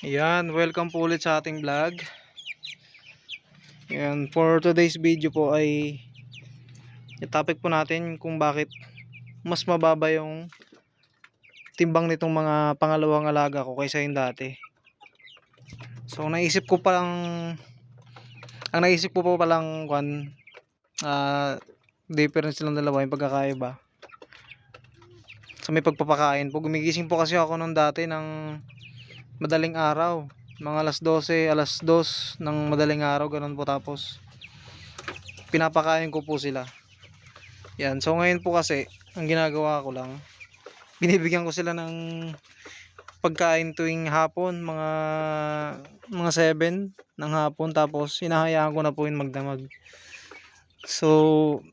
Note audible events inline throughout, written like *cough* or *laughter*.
Yan, welcome po ulit sa ating vlog. Yan, for today's video po ay yung topic po natin kung bakit mas mababa yung timbang nitong mga pangalawang alaga ko kaysa yung dati. So naisip ko pa lang ang naisip ko po palang kwan ah difference lang dalawa yung pagkakaiba. Sa may pagpapakain po, gumigising po kasi ako nung dati ng madaling araw. Mga alas 12 alas 2 ng madaling araw ganun po tapos. Pinapakain ko po sila. Yan. So ngayon po kasi ang ginagawa ko lang binibigyan ko sila ng pagkain tuwing hapon mga mga 7 ng hapon tapos hinahayaan ko na po yun magdamag. So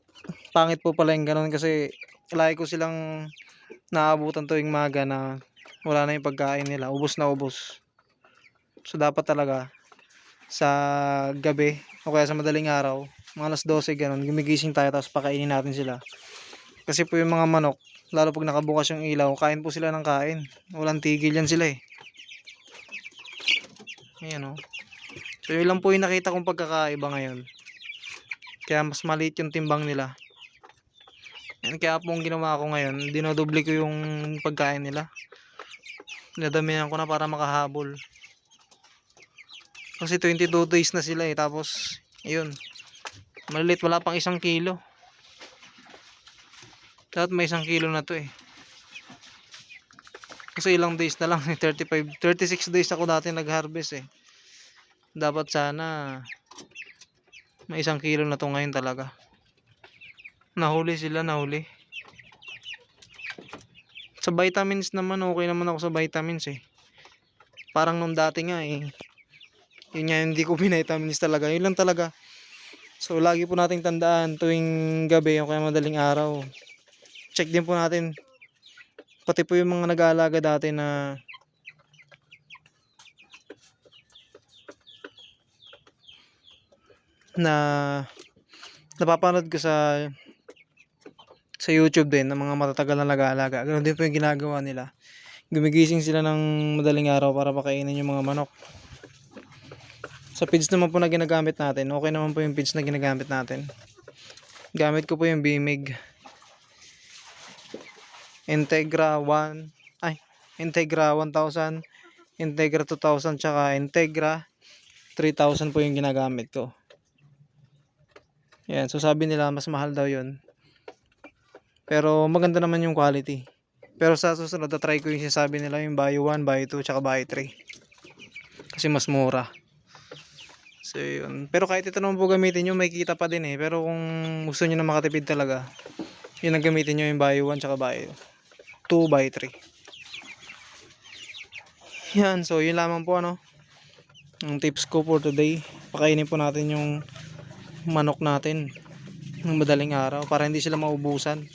pangit po pala yung ganun kasi lagi ko silang naabutan tuwing maga na wala na yung pagkain nila. Ubos na ubos so dapat talaga sa gabi o kaya sa madaling araw mga alas 12 ganun gumigising tayo tapos pakainin natin sila. Kasi po yung mga manok lalo pag nakabukas yung ilaw kain po sila ng kain. Walang tigil yan sila eh. Ayan o so yun lang po yung nakita kong pagkakaiba ngayon. Kaya mas maliit yung timbang nila. Yan kaya po ang ginawa ko ngayon dinodoble ko yung pagkain nila Nadamihan ko na para makahabol. Kasi 22 days na sila eh. Tapos, yun. Malilit, wala pang isang kilo. Dapat may isang kilo na to eh. Kasi ilang days na lang. *laughs* 35, 36 days ako dati nag-harvest eh. Dapat sana may isang kilo na to ngayon talaga. Nahuli sila, nahuli. Sa vitamins naman, okay naman ako sa vitamins eh. Parang nung dati nga eh. Yun nga, hindi ko *laughs* vitamins talaga. Yun lang talaga. So, lagi po nating tandaan tuwing gabi o kaya madaling araw. Check din po natin. Pati po yung mga nag-aalaga dati na na napapanood ko sa sa YouTube din ng mga matatagal na nag-aalaga. Ganun din po yung ginagawa nila. Gumigising sila ng madaling araw para pakainin yung mga manok. Sa feeds naman po na ginagamit natin, okay naman po yung feeds na ginagamit natin. Gamit ko po yung Bimig. Integra 1, ay, Integra 1000, Integra 2000, tsaka Integra 3000 po yung ginagamit ko. Yan, so sabi nila mas mahal daw yun. Pero maganda naman yung quality. Pero sa susunod, try ko yung sinasabi nila yung buy 1, buy 2, tsaka buy 3. Kasi mas mura. So yun. Pero kahit ito naman po gamitin nyo, may kita pa din eh. Pero kung gusto nyo na makatipid talaga, yun ang gamitin nyo yung buy 1, tsaka buy 2, buy 3. Yan, so yun lamang po ano. Ang tips ko for today. Pakainin po natin yung manok natin ng madaling araw para hindi sila maubusan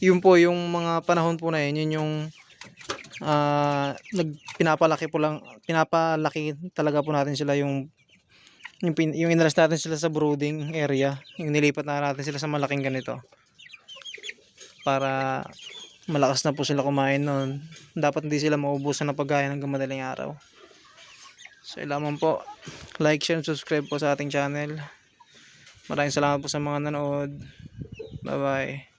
yun po yung mga panahon po na yun, yun yung ah nag pinapalaki po lang pinapalaki talaga po natin sila yung yung, pin, yung inalas natin sila sa brooding area. Yung nilipat na natin sila sa malaking ganito. Para malakas na po sila kumain noon dapat hindi sila maubusan ng pagkain hanggang madaling araw. So ilaman po. Like, share, and subscribe po sa ating channel. Maraming salamat po sa mga nanood. Bye bye